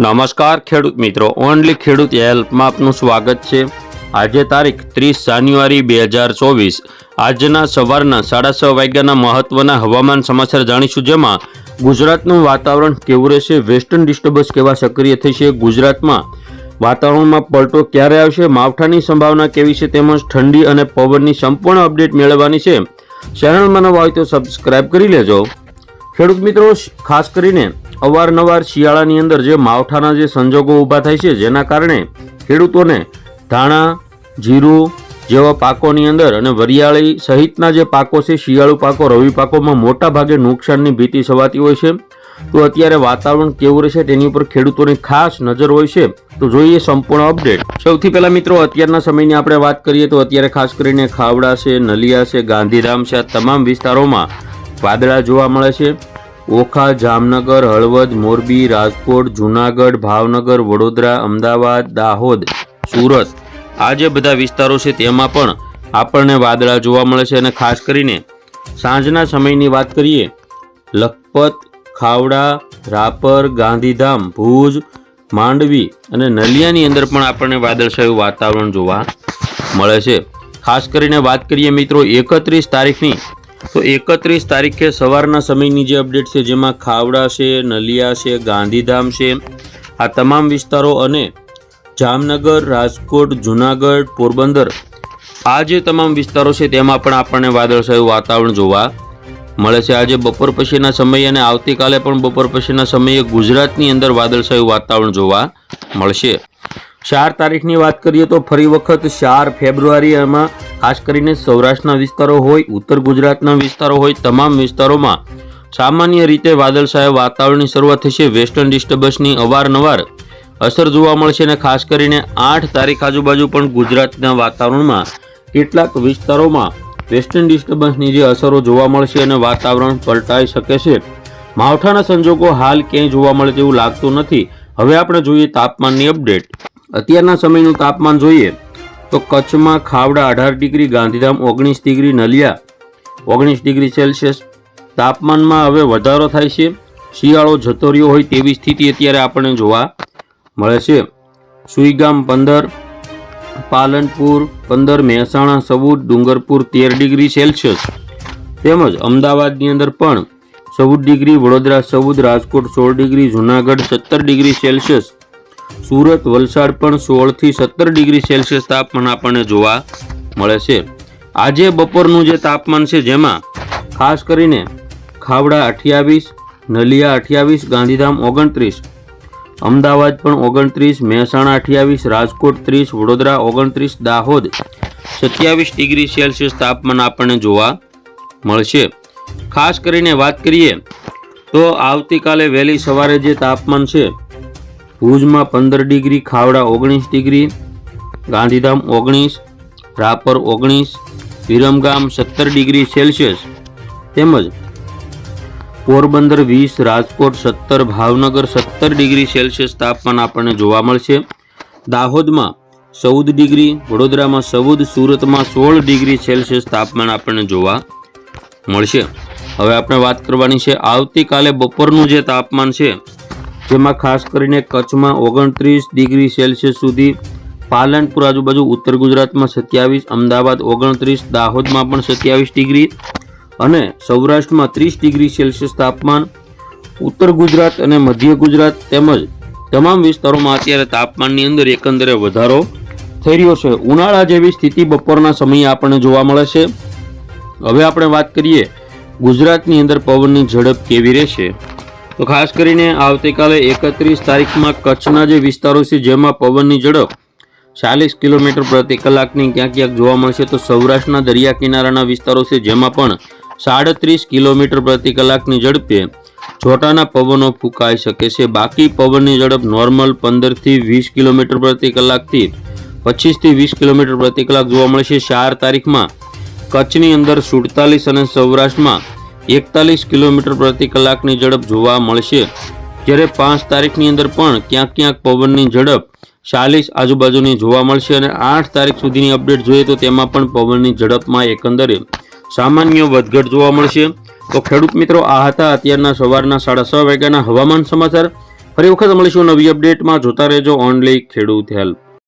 નમસ્કાર, ખેડૂત મિત્રો. ઓનલી ખેડૂત હેલ્પમાં આપનું સ્વાગત છે. આજે તારીખ ત્રીસ જાન્યુઆરી બે હજાર ચોવીસ. આજના સવારના સાડા છ વાગ્યાના મહત્વના હવામાન સમાચાર જાણીશું, જેમાં ગુજરાતનું વાતાવરણ કેવું રહેશે? વેસ્ટર્ન ડિસ્ટર્બન્સ કેવા સક્રિય થશે? ગુજરાતમાં વાતાવરણમાં પલટો ક્યારે આવશે? માવઠાની સંભાવના કેવી છે? તેમજ ઠંડી અને પવનની સંપૂર્ણ અપડેટ મેળવવાની છે. ચેનલમાં નવા હોય તો સબસ્ક્રાઇબ કરી લેજો. ખેડૂત મિત્રો, ખાસ કરીને અવારનવાર શિયાળાની અંદર જે માવઠાના જે સંજોગો ઊભા થાય છે, જેના કારણે ખેડૂતોને ધાણા, જીરું જેવા પાકોની અંદર અને વરિયાળી સહિતના જે પાકો છે, શિયાળુ પાકો, રવિ પાકોમાં મોટા ભાગે નુકસાનની ભીતિ સવાતી હોય છે. તો અત્યારે વાતાવરણ કેવું રહેશે તેની ઉપર ખેડૂતોની ખાસ નજર હોય છે. તો જોઈએ સંપૂર્ણ અપડેટ. સૌથી પહેલા મિત્રો, અત્યારના સમયની આપણે વાત કરીએ તો અત્યારે ખાસ કરીને ખાવડા છે, નલિયા છે, ગાંધીધામ છે, આ તમામ વિસ્તારોમાં વાદળા જોવા મળે છે. ઓખા, જામનગર, હળવદ, મોરબી, રાજકોટ, જુનાગઢ, ભાવનગર, વડોદરા, અમદાવાદ, દાહોદ, સુરત. આ જે બધા વિસ્તારો છે તેમાં પણ આપણને વાદળા જોવા મળે છે અને ખાસ કરીને સાંજના સમયની વાત કરીએ, લખપત, ખાવડા, રાપર, ગાંધીધામ, ભુજ, માંડવી અને નલિયાની અંદર પણ આપણને વાદળછાયું વાતાવરણ જોવા મળે છે. ખાસ કરીને વાત કરીએ મિત્રો એકત્રીસ તારીખની તો એકત્રીસ તારીખે સવારના સમયની જે અપડેટ છે, જેમાં ખાવડા છે, નલિયા છે, ગાંધીધામ છે, આ તમામ વિસ્તારો અને જામનગર, રાજકોટ, જુનાગઢ, પોરબંદર, આ જે તમામ વિસ્તારો છે, તેમાં પણ આપણને વાદળછાયું વાતાવરણ જોવા મળે છે. આજે બપોર પછીના સમયે અને આવતીકાલે પણ બપોર પછીના સમયે ગુજરાતની અંદર વાદળછાયું વાતાવરણ જોવા મળશે. ચાર તારીખની વાત કરીએ તો ફરી વખત ચાર ફેબ્રુઆરી એમાં ખાસ કરીને સૌરાષ્ટ્રના વિસ્તારો હોય, ઉત્તર ગુજરાતના વિસ્તારો હોય, તમામ વિસ્તારોમાં સામાન્ય રીતે વાદળછાયા વાતાવરણની શરૂઆત થશે. વેસ્ટર્ન ડિસ્ટર્બન્સની અવારનવાર અસર જોવા મળશે અને ખાસ કરીને આઠ તારીખ આજુબાજુ પણ ગુજરાતના વાતાવરણમાં કેટલાક વિસ્તારોમાં વેસ્ટર્ન ડિસ્ટર્બન્સની જે અસરો જોવા મળશે અને વાતાવરણ પલટાઈ શકે છે. માવઠાના સંજોગો હાલ ક્યાંય જોવા મળે તેવું લાગતું નથી. હવે આપણે જોઈએ તાપમાનની અપડેટ. અત્યારના સમયનું તાપમાન જોઈએ. તો કચ્છમાં ખાવડા અઢાર ડિગ્રી, ગાંધીધામ ઓગણીસ ડિગ્રી, નલિયા ઓગણીસ ડિગ્રી સેલ્સિયસ. તાપમાનમાં હવે વધારો થાય છે. શિયાળો જતો રહ્યો હોય તેવી સ્થિતિ અત્યારે આપણને જોવા મળે છે. સુઈગામ પંદર, પાલનપુર પંદર, મહેસાણા સૌદ ડુંગરપુર તેર ડિગ્રી સેલ્સિયસ. તેમજ અમદાવાદની અંદર પણ ચૌદ ડિગ્રી, વડોદરા ચૌદ, રાજકોટ સોળ ડિગ્રી, જુનાગઢ સત્તર ડિગ્રી સેલ્સિયસ. સુરત વલસાડ પણ સોળથી સત્તર ડિગ્રી સેલ્સિયસ તાપમાન આપણને જોવા મળે છે. આજે બપોરનું જે તાપમાન છે જેમાં ખાસ કરીને ખાવડા અઠ્યાવીસ, નલિયા અઠ્યાવીસ, ગાંધીધામ ઓગણત્રીસ, અમદાવાદ પણ ઓગણત્રીસ, મહેસાણા અઠ્યાવીસ, રાજકોટ ત્રીસ, વડોદરા ઓગણત્રીસ, દાહોદ સત્યાવીસ ડિગ્રી સેલ્સિયસ તાપમાન આપણને જોવા મળશે. ખાસ કરીને વાત કરીએ તો આવતીકાલે વહેલી સવારે જે તાપમાન છે ભુજમાં પંદર ડિગ્રી, ખાવડા ઓગણીસ ડિગ્રી, ગાંધીધામ ઓગણીસ, રાપર ઓગણીસ, વિરમગામ સત્તર ડિગ્રી સેલ્સિયસ. તેમજ પોરબંદર વીસ, રાજકોટ સત્તર, ભાવનગર સત્તર ડિગ્રી સેલ્સિયસ તાપમાન આપણને જોવા મળશે. દાહોદમાં ચૌદ ડિગ્રી, વડોદરામાં ચૌદ, સુરતમાં સોળ ડિગ્રી સેલ્સિયસ તાપમાન આપણને જોવા મળશે. હવે આપણે વાત કરવાની છે, આવતીકાલે બપોરનું જે તાપમાન છે જેમાં ખાસ કરીને કચ્છમાં ઓગણત્રીસ ડિગ્રી સેલ્સિયસ સુધી પાલનપુર આજુબાજુ ઉત્તર ગુજરાતમાં સત્યાવીસ, અમદાવાદ ઓગણત્રીસ, દાહોદમાં પણ સત્યાવીસ ડિગ્રી અને સૌરાષ્ટ્રમાં ત્રીસ ડિગ્રી સેલ્સિયસ તાપમાન. ઉત્તર ગુજરાત અને મધ્ય ગુજરાત તેમજ તમામ વિસ્તારોમાં અત્યારે તાપમાનની અંદર એકંદરે વધારો થઈ રહ્યો છે. ઉનાળા જેવી સ્થિતિ બપોરના સમયે આપણને જોવા મળે છે. હવે આપણે વાત કરીએ ગુજરાતની અંદર પવનની ઝડપ કેવી રહેશે. તો ખાસ કરીને આવતીકાલે એકત્રીસ તારીખમાં કચ્છના જે વિસ્તારો છે, જેમાં પવનની ઝડપ ચાલીસ કિલોમીટર પ્રતિ કલાકની ક્યાંક ક્યાંક જોવા મળશે, તો સૌરાષ્ટ્રના દરિયા કિનારાના વિસ્તારો છે, જેમાં પણ સાડત્રીસ કિલોમીટર પ્રતિ કલાકની ઝડપે છોટાના પવનો ફૂંકાઈ શકે છે. બાકી પવનની ઝડપ નોર્મલ પંદરથી વીસ કિલોમીટર પ્રતિ કલાકથી પચીસથી વીસ કિલોમીટર પ્રતિ કલાક જોવા મળશે. ચાર તારીખમાં કચ્છની અંદર સુડતાલીસ અને સૌરાષ્ટ્રમાં એકતાલીસ કિલોમીટર પ્રતિ કલાકની ઝડપ જોવા મળશે. જ્યારે પાંચ તારીખની અંદર પણ ક્યાંક ક્યાંક પવનની ઝડપ ચાલીસ આજુબાજુની જોવા મળશે અને આઠ તારીખ સુધીની અપડેટ જોઈએ તો તેમાં પણ પવનની ઝડપમાં એકંદરે સામાન્ય વધઘટ જોવા મળશે. તો ખેડૂત મિત્રો, આ હતા અત્યારના સવારના સાડા છ વાગ્યાના હવામાન સમાચાર. ફરી વખત મળીશું નવી અપડેટમાં. જોતા રહેજો ઓનલી ખેડૂત હેલ્પ.